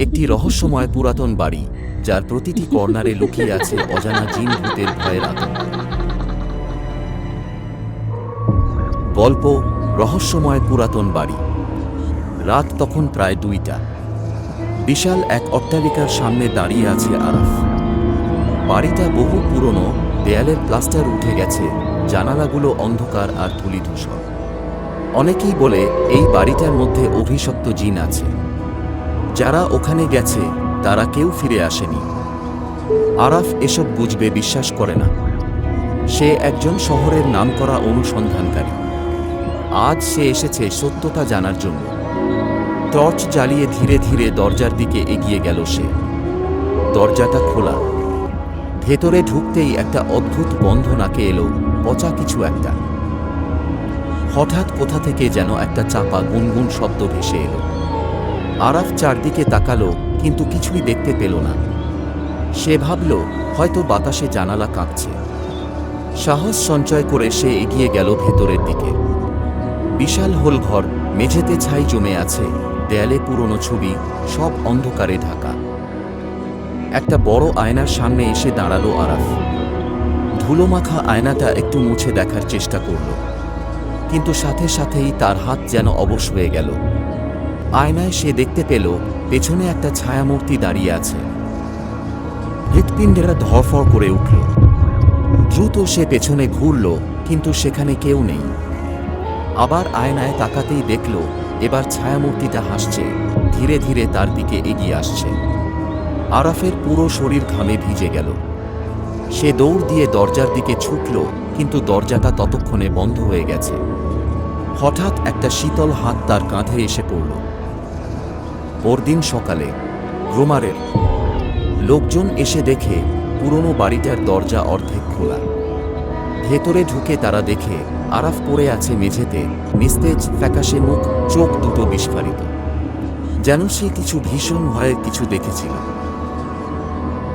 একটি রহস্যময় পুরাতন বাড়ি, যার প্রতিটি কর্নারে লুকিয়ে আছে অজানা জিন ভূতের ভয়ের আতঙ্ক। গল্প, রহস্যময় পুরাতন বাড়ি। রাত তখন প্রায় দুইটা। বিশাল এক অট্টালিকার সামনে দাঁড়িয়ে আছে আরাফ। বাড়িটা বহু পুরনো, দেয়ালের প্লাস্টার উঠে গেছে, জানালাগুলো অন্ধকার আর ধূলি ধূসর অনেকেই বলে, এই বাড়িটার মধ্যে অভিশপ্ত জিন আছে। যারা ওখানে গেছে, তারা কেউ ফিরে আসেনি। আরাফ এসব বুঝবে, বিশ্বাস করে না। সে একজন শহরের নামকরা অনুসন্ধানকারী। আজ সে এসেছে সত্যতা জানার জন্য। টর্চ জ্বালিয়ে ধীরে ধীরে দরজার দিকে এগিয়ে গেল সে। দরজাটা খোলা। ভেতরে ঢুকতেই একটা অদ্ভুত গন্ধ নাকে এলো, পচা কিছু একটা। হঠাৎ কোথা থেকে যেন একটা চাপা গুনগুন শব্দ ভেসে এলো। আরাফ চারদিকে তাকালো, কিন্তু কিছুই দেখতে পেল না। সে ভাবল, হয়তো বাতাসে জানালা কাঁপছে। সাহস সঞ্চয় করে সে এগিয়ে গেল ভেতরের দিকে। বিশাল হোল ঘর, মেঝেতে ছাই জমে আছে, দেয়ালে পুরনো ছবি, সব অন্ধকারে ঢাকা। একটা বড় আয়নার সামনে এসে দাঁড়াল আরাফ। ধুলোমাখা আয়নাটা একটু মুছে দেখার চেষ্টা করল, কিন্তু সাথে সাথেই তার হাত যেন অবশ হয়ে গেল। আয়নায় সে দেখতে পেল, পেছনে একটা ছায়ামূর্তি দাঁড়িয়ে আছে। হৃৎপিণ্ডেরা ধরফর করে উঠল। দ্রুত সে পেছনে ঘুরল, কিন্তু সেখানে কেউ নেই। আবার আয়নায় তাকাতেই দেখল, এবার ছায়ামূর্তিটা হাসছে, ধীরে ধীরে তার দিকে এগিয়ে আসছে। আরাফের পুরো শরীর ঘামে ভিজে গেল। সে দৌড় দিয়ে দরজার দিকে ছুটল, কিন্তু দরজাটা ততক্ষণে বন্ধ হয়ে গেছে। হঠাৎ একটা শীতল হাত তার কাঁধে এসে পড়ল। পরদিন সকালে রোমারের লোকজন এসে দেখে পুরনো বাড়িটার দরজা অর্ধেক খোলা। ভেতরে ঢুকে তারা দেখে আরাফ পড়ে আছে মেঝেতে, নিস্তেজ ফ্যাকাশে মুখ, চোখ দুটো বিস্ফারিত। যেন সে কিছু ভীষণ ভয়ের কিছু দেখেছিল।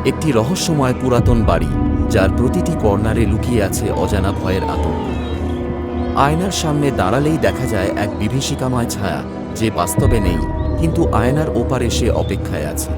একটি রহস্যময় পুরাতন বাড়ি, যার প্রতিটি কর্নারে লুকিয়ে আছে অজানা ভয়ের আতঙ্ক। আয়নার সামনে দাঁড়ালেই দেখা যায় এক বিভীষিকাময় ছায়া, যে বাস্তবে নেই। কিন্তু আয়নার ওপারে সে অপেক্ষায় আছে।